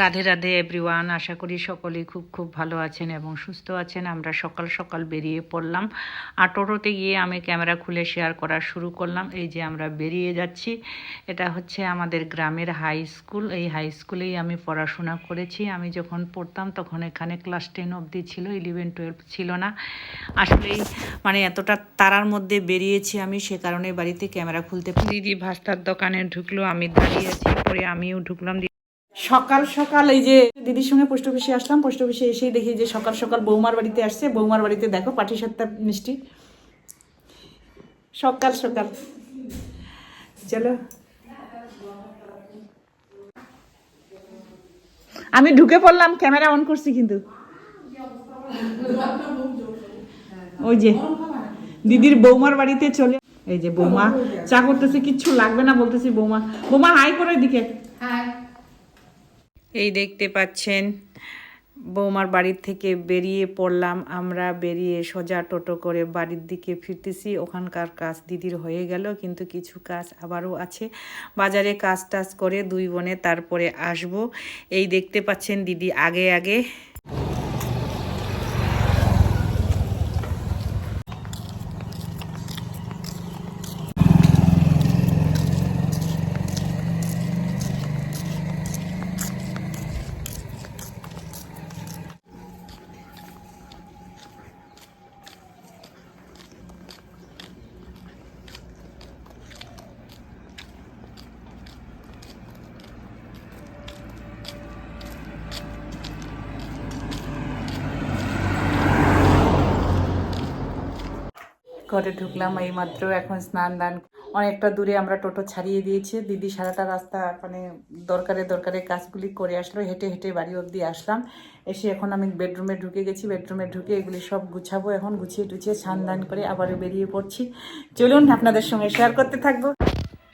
Radhe Radhe everyone আশা করি সকলেই খুব খুব ভালো আছেন এবং সুস্থ আছেন। আমরা সকাল সকাল বেরিয়ে পড়লাম। আর টোটোতে গিয়ে আমি ক্যামেরা খুলে শেয়ার করা শুরু করলাম। এই যে আমরা বেরিয়ে যাচ্ছি। এটা হচ্ছে আমাদের গ্রামের হাই স্কুল এই হাই স্কুলেই আমি পড়াশোনা করেছি। আমি যখন পড়তাম তখন এখানে ক্লাস টেন অবধি ছিল ইলেভেন টুয়েলভ ছিল না। আসলেই মানে এতটা তারার মধ্যে বেরিয়েছি আমি, সে কারণে বাড়িতে ক্যামেরা খুলতে দিদি ভাস্তার দোকানে ঢুকলো, আমি দাঁড়িয়ে আছি। পরে আমিও ঢুকলাম। সকাল সকাল এই যে দিদির সঙ্গে পোস্ট অফিসে আসলাম, পোস্ট অফিসে এসেই দেখি যে সকাল সকাল বৌমার বাড়িতে আসছে। বৌমার বাড়িতে দেখো, পাটি সাতটা মিষ্টি। সকাল সকাল। চলো। আমি ঢুকে পড়লাম, ক্যামেরা অন করছি কিন্তু। ওই যে, দিদির বৌমার বাড়িতে চলে এই যে বৌমা, চা করতেছে, কিচ্ছু লাগবে না বলতেছি বৌমা। বৌমা, হাই করে দিকে। এই দেখতে পাচ্ছেন, বৌমার বাড়ির থেকে বেরিয়ে পড়লাম। আমরা বেরিয়ে সোজা টোটো করে বাড়ির দিকে ফিরতেছি। ওখানকার কাজ দিদির হয়ে গেল, কিন্তু কিছু কাজ আবারও আছে। বাজারে কাজ টাজ করে দুই বোনে তারপরে আসব। এই দেখতে পাচ্ছেন দিদি আগে আগে। ঘরে ঢুকলাম এই মাত্র এখন স্নান দান। অনেকটা দূরে আমরা টোটো ছাড়িয়ে দিয়েছি। দিদি সারাটা রাস্তা মানে দরকারে দরকারে কাজগুলি করে আসলো, হেঁটে হেঁটে বাড়ি অবধি আসলাম। এসে এখন আমি বেডরুমে ঢুকে গেছি, বেডরুমে ঢুকে এগুলি সব গুছাবো এখন, গুছিয়ে টুছিয়ে স্নান দান করে আবারও বেরিয়ে পড়ছি। চলুন আপনাদের সঙ্গে শেয়ার করতে থাকব।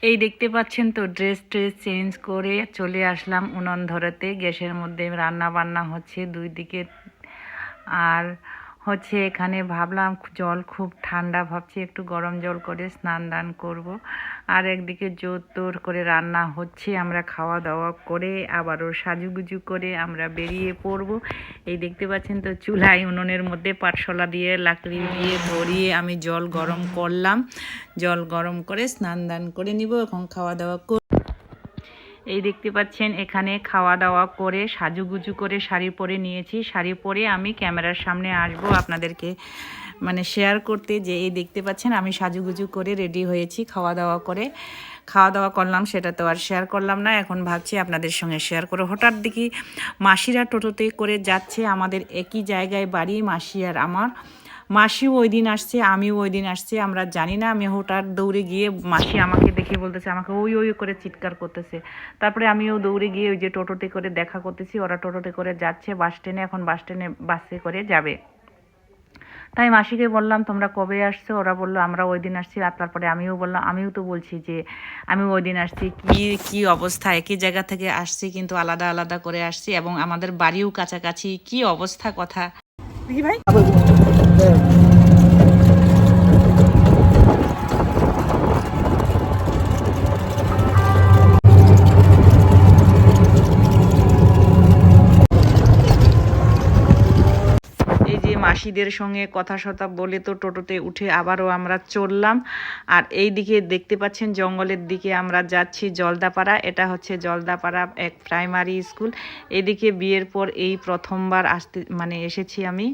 এই দেখতে পাচ্ছেন তো ড্রেস ট্রেস চেঞ্জ করে চলে আসলাম উনন ধরাতে। গ্যাসের মধ্যে রান্না বান্না হচ্ছে দুই দিকে। আর হচ্ছে এখানে ভাবলাম জল খুব ঠান্ডা, ভাবছি একটু গরম জল করে স্নান দান করব। আর একদিকে জোর তোর করে রান্না হচ্ছে, আমরা খাওয়া দাওয়া করে আবারও সাজুগুজু করে আমরা বেরিয়ে পড়ব। এই দেখতে পাচ্ছেন তো চুলায় উনুনের মধ্যে পাটশলা দিয়ে, লাকড়ি দিয়ে ধরিয়ে আমি জল গরম করলাম। জল গরম করে স্নান দান করে নিব, এখন খাওয়া দাওয়া এই দেখতে পাচ্ছেন, এখানে খাওয়া দাওয়া করে, সাজুগুজু করে শাড়ি পরে নিয়েছি। শাড়ি পরে আমি ক্যামেরার সামনে আসব আপনাদেরকে মানে শেয়ার করতে যে এই দেখতে পাচ্ছেন, আমি সাজুগুজু করে রেডি হয়েছি খাওয়া দাওয়া করে। খাওয়া দাওয়া করলাম, সেটা তো আর শেয়ার করলাম না। এখন ভাবছি আপনাদের সঙ্গে শেয়ার করে হঠাৎ দেখি মাসিরা টোটোতে করে যাচ্ছে, আমাদের একই জায়গায় বাড়ি, মাসি আর আমার। মাসিও ওই দিন আসছে, আমিও ওই দিন আসছে, আমরা জানি না। আমি হঠাৎ দৌড়ে গিয়ে মাসি আমাকে দেখে বলতেছে, আমাকে ওই ওই করে চিৎকার করতেছে। তারপরে আমিও দৌড়ে গিয়ে ওই যে টোটোতে করে দেখা করতেছি, ওরা টোটোতে করে যাচ্ছে, বাস স্ট্যান্ডে এখন বাস স্ট্যান্ডে বাসে করে যাবে। তাই মাসিকে বললাম, তোমরা কবে আসছো? ওরা বলল, আমরা ওই দিন আসছি। আর তারপরে আমিও বললাম, আমিও তো বলছি যে, আমি ওই দিন আসছি। কি কি অবস্থা, একই জায়গা থেকে আসছি, কিন্তু আলাদা আলাদা করে আসছি এবং আমাদের বাড়িও কাছাকাছি। কি অবস্থা, কথা? ভাই? মাসিদের সঙ্গে কথা সথা বলে তো টোটোতে উঠে আবারও আমরা চললাম। আর এই দিকে দেখতে পাচ্ছেন জঙ্গলের দিকে আমরা যাচ্ছি জলদাপাড়া। এটা হচ্ছে জলদাপাড়া এক প্রাইমারি স্কুল এদিকে বিয়ের পর এই প্রথমবার আসতে মানে এসেছি আমি।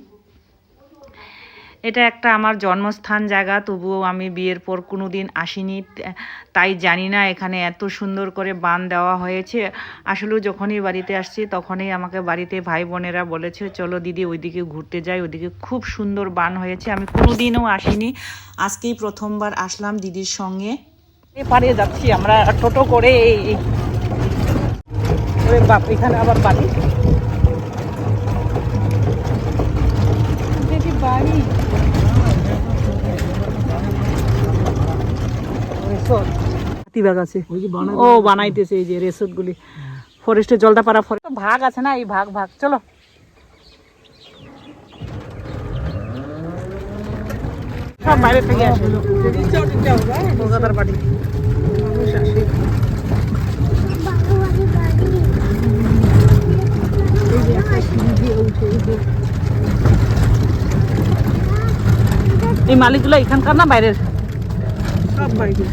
এটা একটা আমার জন্মস্থান জায়গা, তবুও আমি বিয়ের পর কোনো দিন আসিনি, তাই জানি না এখানে এত সুন্দর করে বান দেওয়া হয়েছে। আসলেও যখনই বাড়িতে আসছি, তখনই আমাকে বাড়িতে ভাই বোনেরা বলেছে, চলো দিদি ওইদিকে ঘুরতে যাই, ওইদিকে খুব সুন্দর বান হয়েছে। আমি কোনো দিনও আসিনি, আজকেই প্রথমবার আসলাম দিদির সঙ্গে। পাড়িয়ে যাচ্ছি আমরা, টোটো করে এই বাপ, এখানে আবার বাড়ি? হাতিবাগ আছে। ও বানাইতেছে এই যে রেসর্ট গুলি ফরেস্টে জলদাপাড়া ফরেস্ট ভাগ আছে না? এই ভাগ ভাগ চলো। সব বাইরে থেকে আসে। কলকাতার বাড়ি। মানুষ আসে এই মালিকগুলো এখানকার না বাইরের? সব বাইরে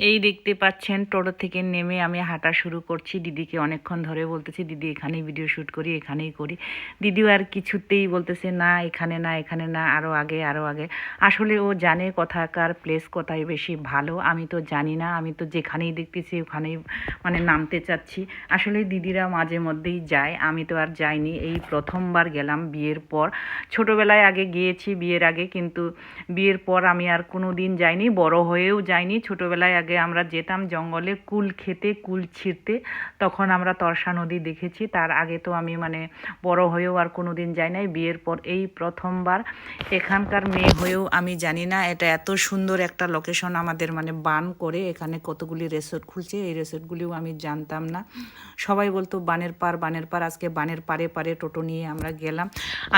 এই দেখতে পাচ্ছেন, টোটো থেকে নেমে আমি হাঁটা শুরু করছি। দিদিকে অনেকক্ষণ ধরে বলতেছি, দিদি, এখানেই ভিডিও শ্যুট করি, এখানেই করি। দিদিও আর কিছুতেই বলতেছে, না, এখানে না এখানে না আরও আগে আরও আগে। আসলে ও জানে কোথাকার প্লেস কোথায় বেশি ভালো। আমি তো জানি না, আমি তো যেখানেই দেখতেছি, ওখানেই মানে নামতে চাচ্ছি। আসলে দিদিরা মাঝে মধ্যেই যায়, আমি তো আর যাইনি। এই প্রথমবার গেলাম বিয়ের পর। ছোটোবেলায় আগে গিয়েছি বিয়ের আগে, কিন্তু বিয়ের পর আমি আর কোনো দিন যাইনি, বড় হয়েও যাইনি। ছোটোবেলায় আগে আমরা যেতাম জঙ্গলে কুল খেতে, কুল ছিঁড়তে, তখন আমরা তরসা নদী দেখেছি। তার আগে তো আমি মানে বড় হয়েও আর কোনো দিন যাই নাই। বিয়ের পর এই প্রথমবার এখানকার মেয়ে হয়েও আমি জানি না। এটা এত সুন্দর একটা লোকেশন আমাদের মানে বান করে। এখানে কতগুলি রেসর্ট খুলছে। এই রেসর্টগুলিও আমি জানতাম না। সবাই বলতো, বানের পার বানের পার। আজকে বানের পারে পারে টোটো নিয়ে আমরা গেলাম।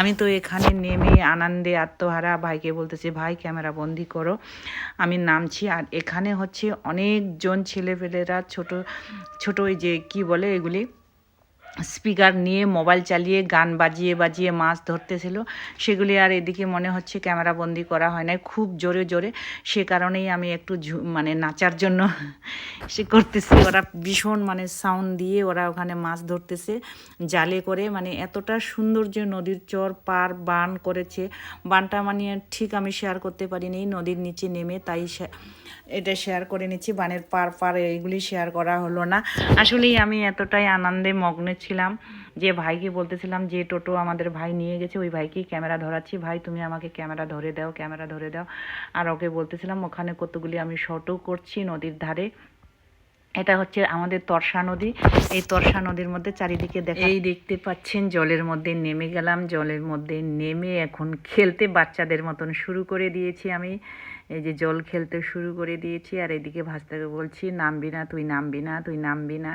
আমি তো এখানে নেমে আনন্দে আত্মহারা। ভাইকে বলতেছি, ভাই, ক্যামেরা বন্দি করো। আমি নামছি। আর এখানে হচ্ছে অনেকজন ছেলেপেলেরা ছোট ছোট ওই যে কি বলে এগুলি স্পিকার নিয়ে মোবাইল চালিয়ে গান বাজিয়ে বাজিয়ে মাছ ধরতেছিল। সেগুলি আর এদিকে মনে হচ্ছে ক্যামেরা বন্দি করা হয় না খুব জোরে জোরে। সে কারণেই আমি একটু মানে নাচার জন্য সে করতেছি। ওরা ভীষণ মানে সাউন্ড দিয়ে ওরা ওখানে মাছ ধরতেছে, জালে করে। মানে এতটা সুন্দর যে নদীর চর পার বান করেছে। বানটা মানে ঠিক আমি শেয়ার করতে পারিনি। নদীর নিচে নেমে তাই এটা শেয়ার করে নিচ্ছি। বানের পার পার এইগুলি শেয়ার করা হলো না। আসলেই আমি এতটাই আনন্দে মগ্ন ছিলাম যে ভাইকে বলতেছিলাম যে, টোটো আমাদের ভাই নিয়ে গেছে, ওই ভাইকেই ক্যামেরা ধরাচ্ছি। ভাই, তুমি আমাকে ক্যামেরা ধরে দাও ক্যামেরা ধরে দাও। আর ওকে বলতেছিলাম, ওখানে কতগুলি আমি শটও করছি নদীর ধারে। এটা হচ্ছে আমাদের তরসা নদী। এই তরসা নদীর মধ্যে চারিদিকে দেখা এই দেখতে পাচ্ছেন, জলের মধ্যে নেমে গেলাম। জলের মধ্যে নেমে এখন খেলতে বাচ্চাদের মতন শুরু করে দিয়েছি আমি। এই যে জল খেলতে শুরু করে দিয়েছি আর এদিকে ভাস্তাকে বলছি, নামবি না, তুই নামবি না, তুই নামবি না।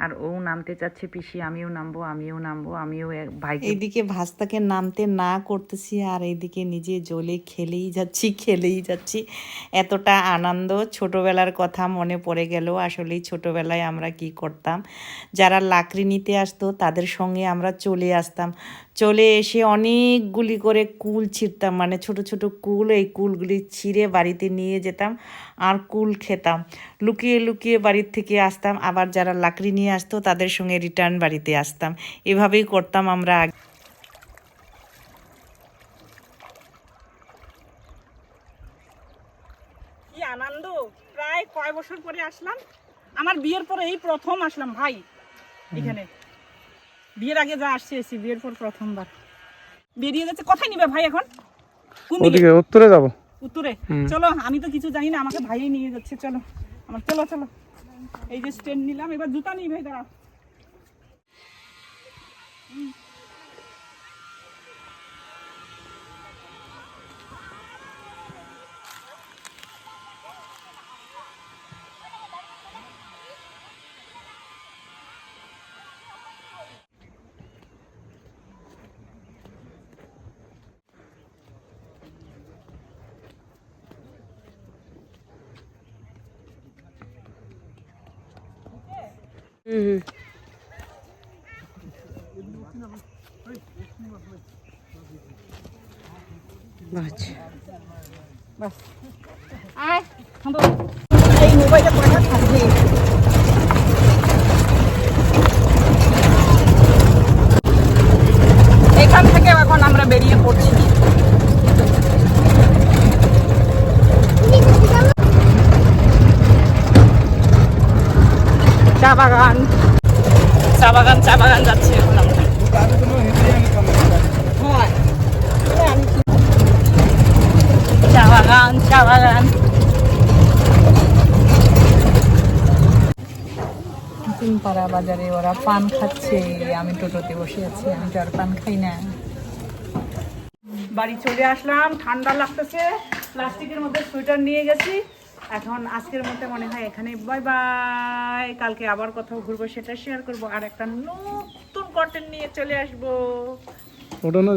আর ও নামতে চাচ্ছে পিসি, আমিও নামবো আমিও নামবো, আমিও ভাই এইদিকে ভাস্তাকে নামতে না করতেছি আর এইদিকে নিজে জলে খেলেই যাচ্ছি খেলেই যাচ্ছি। এতটা আনন্দ, ছোটবেলার কথা মনে পড়ে গেল, আসলেই ছোটবেলায় আমরা কি করতাম? যারা লাকড়ি নিতে আসতো, তাদের সঙ্গে আমরা চলে আসতাম। চলে এসে অনেকগুলি করে কুল ছিঁড়তাম। মানে ছোট ছোট কুল এই কুলগুলি ছিঁড়ে বাড়িতে নিয়ে যেতাম আর কুল খেতাম। লুকিয়ে লুকিয়ে বাড়ির থেকে আসতাম। আবার যারা লাকড়ি নিয়ে আসতো তাদের সঙ্গে রিটার্ন বাড়িতে আসতাম। এভাবেই করতাম আমরা আগে। কি আনন্দ! প্রায় কয় বছর পরে আসলাম? আমার বিয়ের পরে এই প্রথম আসলাম ভাই এখানে। বিয়ের আগে যা আসছে এসি বিয়ের পর প্রথমবার। বেরিয়ে যাচ্ছে কোথায় নিবে ভাই এখন? কোন ওদিকে উত্তরে যাব। উত্তরে? চলো আমি তো কিছু জানি না আমাকে ভাই নিয়ে যাচ্ছে চলো। আমার চলো চলো। এই যে স্ট্যান্ড নিলাম এবার জুতা নিই ভাই দাঁড়াও। বাস আয় থামো। এই মোবাইলে পয়সা থাকবে এখান থেকে এখন আমরা বেরিয়ে পড়ছি চা বাগান। চা বাগান চা বাগান যাচ্ছি এখন চা বাগান চা বাগান। পাড়া বাজারে ওরা পান খাচ্ছে, আমি টোটোতে বসে আছি, আমি তো আর পান খাই না। বাড়ি চলে আসলাম, ঠান্ডা লাগতেছে, প্লাস্টিকের মধ্যে সোয়েটার নিয়ে গেছি। এখন আজকের মধ্যে মনে হয় এখানে বাই বাই কালকে আবার কোথাও ঘুরবো, সেটা শেয়ার করব। আর একটা নতুন কন্টেন্ট নিয়ে চলে আসব। ওটা না।